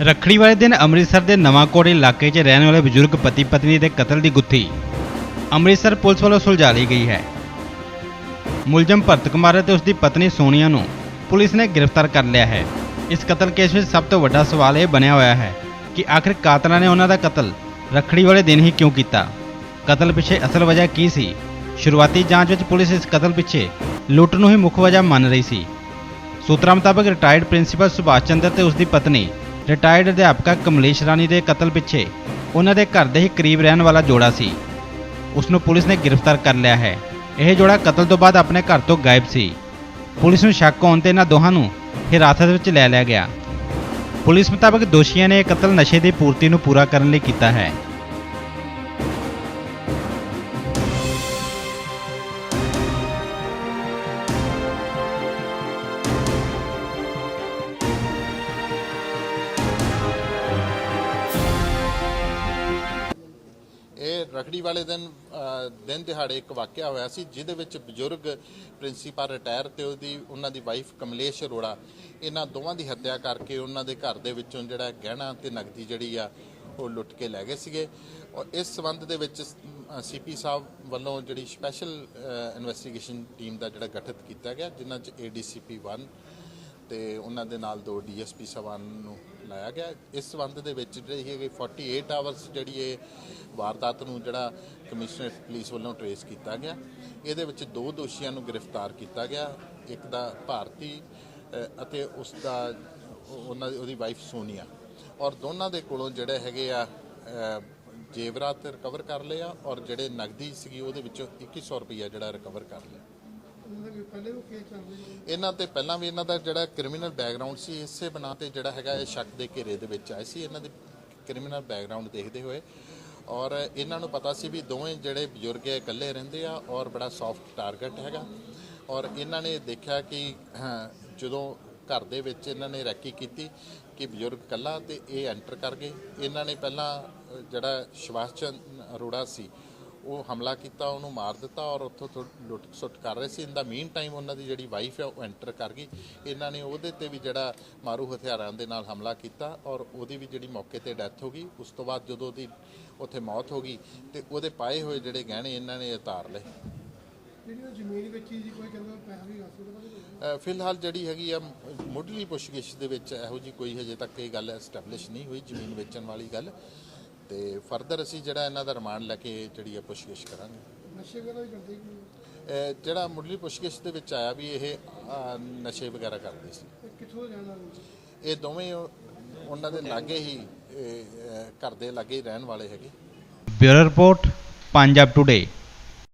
ਰੱਖੜੀ ਵਾਲੇ ਦਿਨ ਅੰਮ੍ਰਿਤਸਰ ਦੇ ਨਵਾਂਕੋਟ ਇਲਾਕੇ 'ਚ ਰਹਿਣ ਵਾਲੇ ਬਜ਼ੁਰਗ ਪਤੀ ਪਤਨੀ ਦੇ ਕਤਲ ਦੀ ਗੁੱਥੀ ਅੰਮ੍ਰਿਤਸਰ ਪੁਲਿਸ ਵੱਲੋਂ ਸੁਲਝਾ ਲਈ ਗਈ ਹੈ। ਮੁਲਜ਼ਮ ਭਰਤ ਕੁਮਾਰ ਅਤੇ ਉਸ ਦੀ ਪਤਨੀ ਸੋਨੀਆ ਨੂੰ ਪੁਲਿਸ ਨੇ ਗ੍ਰਿਫਤਾਰ ਕਰ ਲਿਆ ਹੈ। ਇਸ ਕਤਲ ਕੇਸ ਵਿੱਚ ਸਭ ਤੋਂ ਵੱਡਾ ਸਵਾਲ ਇਹ ਬਣਿਆ ਹੋਇਆ ਹੈ ਕਿ ਆਖਿਰ ਕਾਤਲਾਂ ਨੇ ਉਹਨਾਂ ਦਾ ਕਤਲ ਰੱਖੜੀ ਵਾਲੇ ਦਿਨ ਹੀ ਕਿਉਂ ਕੀਤਾ? ਕਤਲ ਪਿੱਛੇ ਅਸਲ ਵਜ੍ਹਾ ਕੀ ਸੀ? ਸ਼ੁਰੂਆਤੀ ਜਾਂਚ ਵਿੱਚ ਪੁਲਿਸ ਇਸ ਕਤਲ ਪਿੱਛੇ ਲੁੱਟ ਨੂੰ ਹੀ ਮੁੱਖ ਵਜ੍ਹਾ ਮੰਨ ਰਹੀ ਸੀ। ਸੂਤਰਾਂ ਮੁਤਾਬਕ ਰਿਟਾਇਰਡ ਪ੍ਰਿੰਸੀਪਲ ਸੁਭਾਸ਼ ਚੰਦਰ ਤੇ ਉਸ ਦੀ ਪਤਨੀ ਰਿਟਾਇਰਡ ਅਧਿਆਪਕਾ ਕਮਲੇਸ਼ ਰਾਣੀ ਦੇ ਕਤਲ ਪਿੱਛੇ ਉਹਨਾਂ ਦੇ ਘਰ ਦੇ ਹੀ ਕਰੀਬ ਰਹਿਣ ਵਾਲਾ ਜੋੜਾ ਸੀ। ਉਸ ਨੂੰ ਪੁਲਿਸ ਨੇ ਗ੍ਰਿਫਤਾਰ ਕਰ ਲਿਆ ਹੈ। ਇਹ ਜੋੜਾ ਕਤਲ ਤੋਂ ਬਾਅਦ ਆਪਣੇ ਘਰ ਤੋਂ ਗਾਇਬ ਸੀ। ਪੁਲਿਸ ਨੂੰ ਸ਼ੱਕ ਹੋਣ ਤੇ ਇਹਨਾਂ ਦੋਹਾਂ ਨੂੰ ਹਿਰਾਸਤ ਵਿੱਚ ਲੈ ਲਿਆ ਗਿਆ। ਪੁਲਿਸ ਮੁਤਾਬਕ ਦੋਸ਼ੀਆਂ ਨੇ ਇਹ ਕਤਲ ਨਸ਼ੇ ਦੀ ਪੂਰਤੀ ਨੂੰ ਪੂਰਾ ਕਰਨ ਲਈ ਕੀਤਾ ਹੈ। ਇਹ ਰਖੜੀ ਵਾਲੇ ਦਿਨ ਦਿਨ ਦਿਹਾੜੇ ਇੱਕ ਵਾਕਿਆ ਹੋਇਆ ਸੀ, ਜਿਹਦੇ ਵਿੱਚ ਬਜ਼ੁਰਗ ਪ੍ਰਿੰਸੀਪਲ ਰਿਟਾਇਰ ਤੇ ਉਹਦੀ, ਉਹਨਾਂ ਦੀ ਵਾਈਫ ਕਮਲੇਸ਼ ਅਰੋੜਾ, ਇਹਨਾਂ ਦੋਵਾਂ ਦੀ ਹੱਤਿਆ ਕਰਕੇ ਉਹਨਾਂ ਦੇ ਘਰ ਦੇ ਵਿੱਚੋਂ ਜਿਹੜਾ ਗਹਿਣਾ ਤੇ ਨਕਦੀ ਜਿਹੜੀ ਆ, ਉਹ ਲੁੱਟ ਕੇ ਲੈ ਗਏ ਸੀਗੇ। ਔਰ ਇਸ ਸਬੰਧ ਦੇ ਵਿੱਚ ਸੀਪੀ ਸਾਹਿਬ ਵੱਲੋਂ ਜਿਹੜੀ ਸਪੈਸ਼ਲ ਇਨਵੈਸਟੀਗੇਸ਼ਨ ਟੀਮ ਦਾ ਜਿਹੜਾ ਗਠਿਤ ਕੀਤਾ ਗਿਆ, ਜਿਨ੍ਹਾਂ 'ਚ ਏਡੀਸੀਪੀ 1 ਤੇ ਉਹਨਾਂ ਦੇ ਨਾਲ ਦੋ ਡੀਐਸਪੀ ਸਵਾਨ ਨੂੰ ਲਾਇਆ ਗਿਆ। ਇਸ ਸਬੰਧ ਦੇ ਵਿੱਚ ਜਿਹੜੀ ਹੈਗੀ 48 ਆਵਰਸ ਜਿਹੜੀ ਇਹ ਵਾਰਦਾਤ ਨੂੰ ਜਿਹੜਾ ਕਮਿਸ਼ਨਰ ਪੁਲਿਸ ਵੱਲੋਂ ਟਰੇਸ ਕੀਤਾ ਗਿਆ। ਇਹਦੇ ਵਿੱਚ ਦੋ ਦੋਸ਼ੀਆਂ ਨੂੰ ਗ੍ਰਿਫਤਾਰ ਕੀਤਾ ਗਿਆ ਇੱਕ ਦਾ ਭਾਰਤੀ ਅਤੇ ਉਸ ਦਾ ਉਹਨਾਂ ਉਹਦੀ ਵਾਈਫ ਸੋਨੀਆ। ਔਰ ਦੋਨਾਂ ਦੇ ਕੋਲੋਂ ਜਿਹੜੇ ਹੈਗੇ ਆ ਅ, ਜੇਵਰਾਤ ਰਿਕਵਰ ਕਰ ਲਿਆ ਔਰ ਜਿਹੜੇ ਨਗਦੀ ਸੀਗੀ ਉਹਦੇ ਵਿੱਚੋਂ 2100 ਰੁਪਈਆ ਜਿਹੜਾ ਰਿਕਵਰ ਕਰ ਲਿਆ। ਇਹਨਾਂ ਤੇ ਪਹਿਲਾਂ ਵੀ ਇਹਨਾਂ ਦਾ ਜਿਹੜਾ ਕ੍ਰਿਮੀਨਲ ਬੈਕਗ੍ਰਾਉਂਡ ਸੀ, ਇਸੇ ਬਣਾ ਤੇ ਜਿਹੜਾ ਹੈਗਾ ਇਹ ਸ਼ੱਕ ਦੇ ਘੇਰੇ ਦੇ ਵਿੱਚ ਆਏ ਸੀ। ਇਹਨਾਂ ਦੇ ਕ੍ਰਿਮੀਨਲ ਬੈਕਗ੍ਰਾਉਂਡ ਦੇਖਦੇ ਹੋਏ ਔਰ ਇਹਨਾਂ ਨੂੰ ਪਤਾ ਸੀ ਵੀ ਦੋਵੇਂ ਜਿਹੜੇ ਬਜ਼ੁਰਗ ਹੈ ਇਕੱਲੇ ਰਹਿੰਦੇ ਆ ਔਰ ਬੜਾ ਸੌਫਟ ਟਾਰਗੇਟ ਹੈਗਾ। ਔਰ ਇਹਨਾਂ ਨੇ ਦੇਖਿਆ ਕਿ ਜਦੋਂ ਘਰ ਦੇ ਵਿੱਚ ਇਹਨਾਂ ਨੇ ਰੈਕੀ ਕੀਤੀ ਕਿ ਬਜ਼ੁਰਗ ਇਕੱਲਾ ਤੇ ਇਹ ਐਂਟਰ ਕਰ ਗਏ। ਇਹਨਾਂ ਨੇ ਪਹਿਲਾਂ ਜਿਹੜਾ ਸ਼ਿਵਾਸ਼ ਚੰਦ ਅਰੋੜਾ ਸੀ ਉਹ ਹਮਲਾ ਕੀਤਾ ਉਹਨੂੰ ਮਾਰ ਦਿੱਤਾ ਔਰ ਉੱਥੋਂ ਲੁੱਟ ਸੁੱਟ ਕਰ ਰਹੇ ਸੀ। ਇਨ ਦਾ ਮੀਨ ਟਾਈਮ ਉਹਨਾਂ ਦੀ ਜਿਹੜੀ ਵਾਈਫ ਹੈ ਉਹ ਐਂਟਰ ਕਰ ਗਈ। ਇਹਨਾਂ ਨੇ ਉਹਦੇ ਤੇ ਵੀ ਜਿਹੜਾ ਮਾਰੂ ਹਥਿਆਰਾਂ ਦੇ ਨਾਲ ਹਮਲਾ ਕੀਤਾ ਔਰ ਉਹਦੀ ਵੀ ਜਿਹੜੀ ਮੌਕੇ ਤੇ ਡੈਥ ਹੋ ਗਈ। ਉਸ ਤੋਂ ਬਾਅਦ ਜਦੋਂ ਉਹਦੀ ਉੱਥੇ ਮੌਤ ਹੋ ਗਈ ਤੇ ਉਹਦੇ ਪਾਏ ਹੋਏ ਜਿਹੜੇ ਗਹਿਣੇ ਇਹਨਾਂ ਨੇ ਉਤਾਰ ਲਏ। ਜਿਹੜੀ ਉਹ ਜ਼ਮੀਨ ਵੇਚੀ ਸੀ ਕੋਈ ਕਹਿੰਦਾ ਪੈਸਾ ਵੀ ਹਾਸਲ ਕਰਦਾ ਅ, ਫਿਲਹਾਲ ਜਿਹੜੀ ਹੈਗੀ ਆ ਮੁੱਢਲੀ ਪੁੱਛਗਿੱਛ ਦੇ ਵਿੱਚ ਇਹੋ ਜੀ ਕੋਈ ਹਜੇ ਤੱਕ ਇਹ ਗੱਲ ਐਸਟੈਬਲਿਸ਼ ਨਹੀਂ ਹੋਈ ਜ਼ਮੀਨ ਵੇਚਣ ਵਾਲੀ ਗੱਲ। ਤੇ ਫਰਦਰ ਅਸੀਂ ਜਿਹੜਾ ਇਹਨਾਂ ਦਾ ਰਿਮਾਂਡ ਲੈ ਕੇ ਜਿਹੜੀ ਆ ਪੁੱਛਗਿੱਛ ਕਰਾਂਗੇ। ਨਸ਼ੇ ਵਗੈਰਾ ਵੀ ਕਰਦੇ ਕਿ? ਅਹ ਜਿਹੜਾ ਮੁੱਢਲੀ ਪੁੱਛਗਿੱਛ ਦੇ ਵਿੱਚ ਆਇਆ ਵੀ ਇਹ ਅਹ, ਨਸ਼ੇ ਵਗੈਰਾ ਕਰਦੇ ਸੀ। ਇਹ ਕਿੱਥੋਂ ਨੇ? ਇਹ ਦੋਵੇਂ ਉਹ- ਉਹਨਾਂ ਦੇ ਲਾਗੇ ਹੀ ਇਹ, ਅਹ, ਘਰ ਦੇ ਲਾਗੇ ਹੀ ਰਹਿਣ ਵਾਲੇ ਹੈਗੇ। Bureau report Punjab today